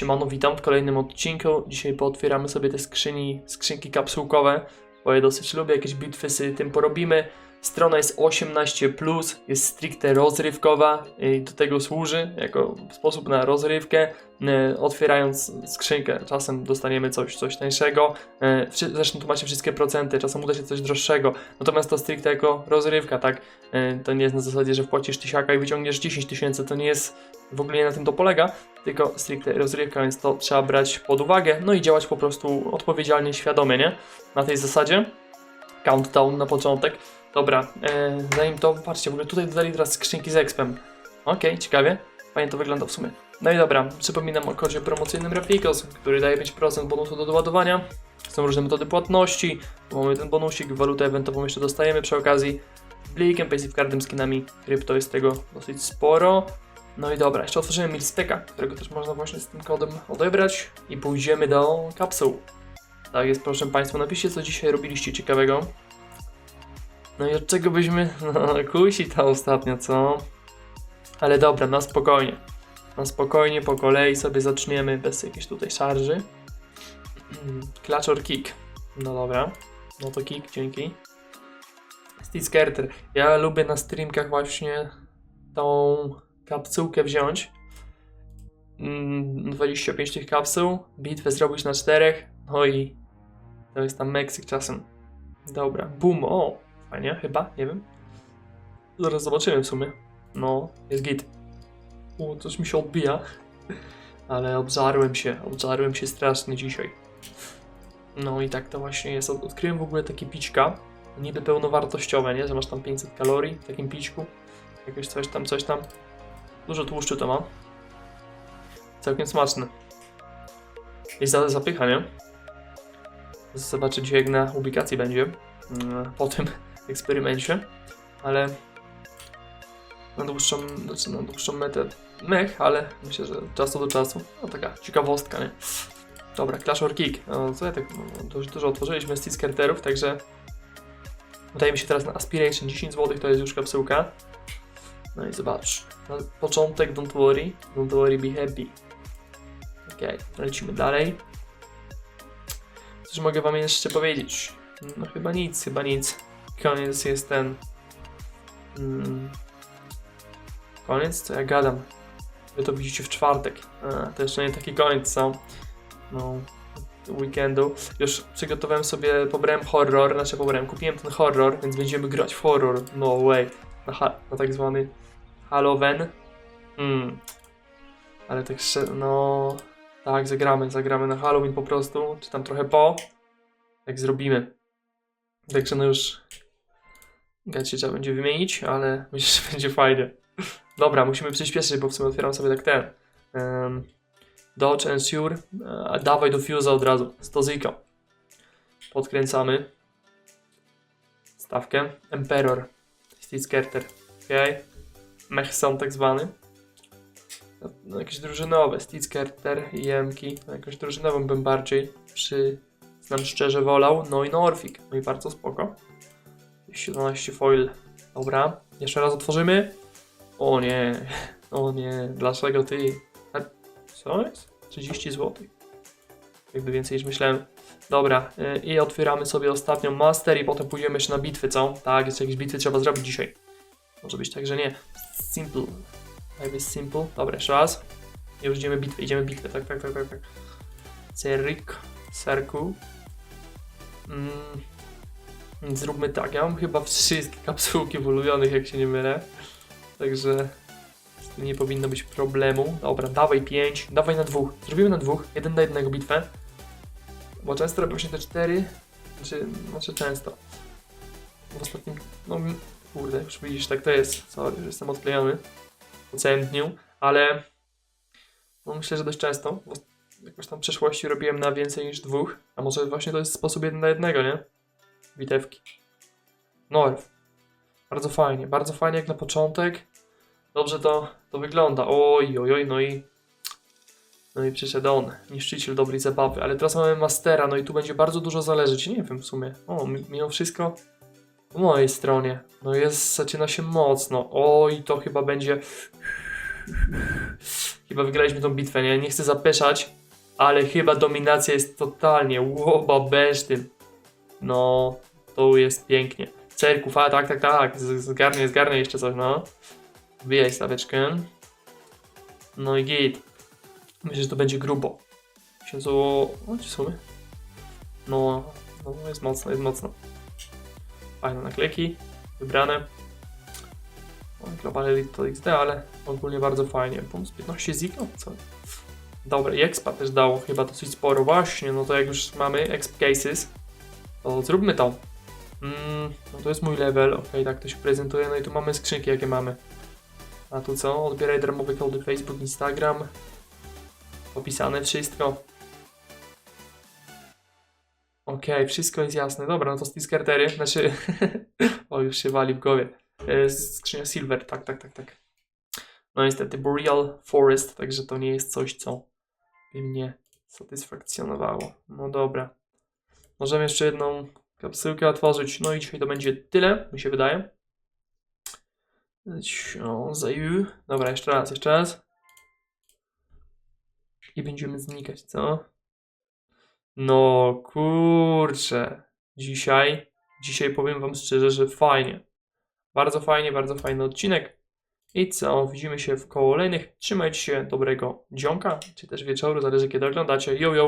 Siemano, witam w kolejnym odcinku. Dzisiaj pootwieramy sobie te skrzyni, skrzynki kapsułkowe, bo je dosyć lubię, jakieś bitwy sobie tym porobimy. Strona jest 18+, jest stricte rozrywkowa i do tego służy jako sposób na rozrywkę. E, Otwierając skrzynkę, czasem dostaniemy coś, coś tańszego. Wszy- Zresztą tu macie wszystkie procenty, czasem uda się coś droższego. Natomiast to stricte jako rozrywka, tak? To nie jest na zasadzie, że wpłacisz tysiaka i wyciągniesz 10 tysięcy, to nie jest w ogóle nie na tym to polega, tylko stricte rozrywka, więc to trzeba brać pod uwagę, no i działać po prostu odpowiedzialnie, świadomie, nie? Na tej zasadzie. Countdown na początek. Dobra, e, zanim to, patrzcie, w ogóle tutaj dodali teraz skrzynki z expem. Okej, ciekawie. Fajnie to wygląda w sumie. No i dobra, przypominam o kodzie promocyjnym Rafikos, który daje 5% bonusu do doładowania. Są różne metody płatności, mamy ten bonusik, walutę ewentową jeszcze dostajemy przy okazji. Blikiem, Paysafe Cardem, skinami, krypto jest tego dosyć sporo. No i dobra, jeszcze otworzymy Milsteka, którego też można właśnie z tym kodem odebrać i pójdziemy do kapsuł. Tak jest, proszę Państwa, napiszcie co dzisiaj robiliście ciekawego. No i od czego byśmy... No, kusi ta ostatnio, co? Ale dobra, na spokojnie. Na spokojnie, po kolei sobie zaczniemy bez jakiejś tutaj szarży. Clutch or kick. No dobra. No to kick, dzięki. Steve Skerter. Ja lubię na streamkach właśnie tą kapsułkę wziąć. Mm, 25 tych kapsuł, bitwę zrobić na czterech, no i to jest tam Meksyk czasem. Dobra, boom, o, fajnie, chyba, nie wiem. Zaraz zobaczymy w sumie. No, jest git. O, coś mi się odbija. Ale obżarłem się, obżarłem się strasznie dzisiaj. No i tak to właśnie jest. Od- Odkryłem w ogóle takie pićka, niby pełnowartościowe, nie? Że masz tam 500 kalorii w takim pićku. Jakoś coś tam, coś tam. Dużo tłuszczu to ma. Całkiem smaczne. I za, zapycha, nie? Zobaczę dzisiaj jak na ubikacji będzie. mm, Po tym eksperymencie. Ale na dłuższą, znaczy na dłuższą metę mech, ale myślę, że czasu do czasu. No taka ciekawostka, nie? Dobra, Clash or Kick. No, co ja tak no, dużo otworzyliśmy z Skerterów, także Wydaje mi się teraz na Aspiration 10 zł to jest już kapsułka. No i zobacz. Na początek don't worry, don't worry be happy. Okej, lecimy dalej. Cóż mogę wam jeszcze powiedzieć? No chyba nic, chyba nic. Koniec jest ten... Mm, koniec? Co ja gadam? Wy to widzicie w czwartek. A, to jeszcze nie taki koniec, co? No, weekendu. Już przygotowałem sobie, pobrałem horror, znaczy pobrałem, kupiłem ten horror, więc będziemy grać w horror. No way. Na, ha- na tak zwany Halloween. Hmm. Ale tak no... Tak, zagramy, zagramy na Halloween po prostu, czy tam trochę po. Jak zrobimy. Także no już... Gacie trzeba będzie wymienić, ale myślę, że będzie fajnie. Dobra, musimy przyspieszyć, bo w sumie otwieram sobie tak ten. Um, Dodge, Ensure, a dawaj do Fuse'a od razu, 100 ziko. Podkręcamy. Stawkę. Emperor. Steve Skerter. Ok. Mechson tak zwany. No, no, jakieś drużynowe. I Jemki. No, jakąś drużynową bym bardziej przy... Znam szczerze wolał. No i Norfik. No i bardzo spoko. 17 foil. Dobra. Jeszcze raz otworzymy. O nie. O nie. Dlaczego ty? Co jest? 30 zł. Jakby więcej niż myślałem. Dobra, y, i otwieramy sobie ostatnią master i potem pójdziemy jeszcze na bitwy, co? Tak, jeszcze jakieś bitwy trzeba zrobić dzisiaj. Może być tak, że nie. Simple. Is simple. Dobra, jeszcze raz. I już idziemy bitwę, idziemy bitwę, tak, tak, tak, tak, tak. Ceryk, serku. Mm. Zróbmy tak, ja mam chyba wszystkie kapsułki w ulubionych, jak się nie mylę. Także z tym nie powinno być problemu. Dobra, dawaj 5, dawaj na dwóch. Zrobimy na dwóch, jeden na jednego bitwę. Bo często robią się te cztery, znaczy, znaczy często. W ostatnim, no kurde, już widzisz, tak to jest. Sorry, że jestem odklejony po całym dniu, ale no myślę, że dość często. Bo jakoś tam w przeszłości robiłem na więcej niż dwóch, a może właśnie to jest sposób jeden na jednego, nie? Bitewki. Norw. Bardzo fajnie, bardzo fajnie jak na początek. Dobrze to, to wygląda. Oj, oj, oj, no i. No i przyszedł on, niszczyciel dobrej zabawy. Ale teraz mamy Mastera, no i tu będzie bardzo dużo zależeć. Nie wiem w sumie. O, mi- mimo wszystko po mojej stronie. No jest, zaczyna się mocno. Oj, to chyba będzie. chyba wygraliśmy tą bitwę, nie? Nie chcę zapeszać, ale chyba dominacja jest totalnie łoba besztym. No, to jest pięknie. Cerków, a tak, tak, tak, zgarnę, zgarnę jeszcze coś, no. Wbijaj staweczkę. No i git. Myślę, że to będzie grubo. Księdzu... O, gdzie są my? No, no, jest mocno, jest mocno. Fajne naklejki, wybrane. O, Global Elite to XD, ale ogólnie bardzo fajnie. Bonus 15 ziko? Co? Dobra, i expa też dało chyba dosyć sporo. Właśnie, no to jak już mamy exp cases, to zróbmy to. Mm, no to jest mój level, ok, tak to się prezentuje. No i tu mamy skrzynki, jakie mamy. A tu co? Odbieraj darmowe kody Facebook, Instagram. Opisane wszystko. Okej, wszystko jest jasne. Dobra, no to stiskertery, znaczy... o, już się wali w głowie. E, Skrzynia Silver, tak, tak, tak, tak. No niestety, Boreal Forest, także to nie jest coś, co by mnie satysfakcjonowało. No dobra. Możemy jeszcze jedną kapsułkę otworzyć. No i dzisiaj to będzie tyle, mi się wydaje. Zaju. Dobra, jeszcze raz, jeszcze raz. I będziemy znikać, co? No kurczę. Dzisiaj, dzisiaj powiem wam szczerze, że fajnie. Bardzo fajnie, bardzo fajny odcinek. I co? Widzimy się w kolejnych. Trzymajcie się dobrego dzionka, czy też wieczoru, zależy kiedy oglądacie. Yo, yo!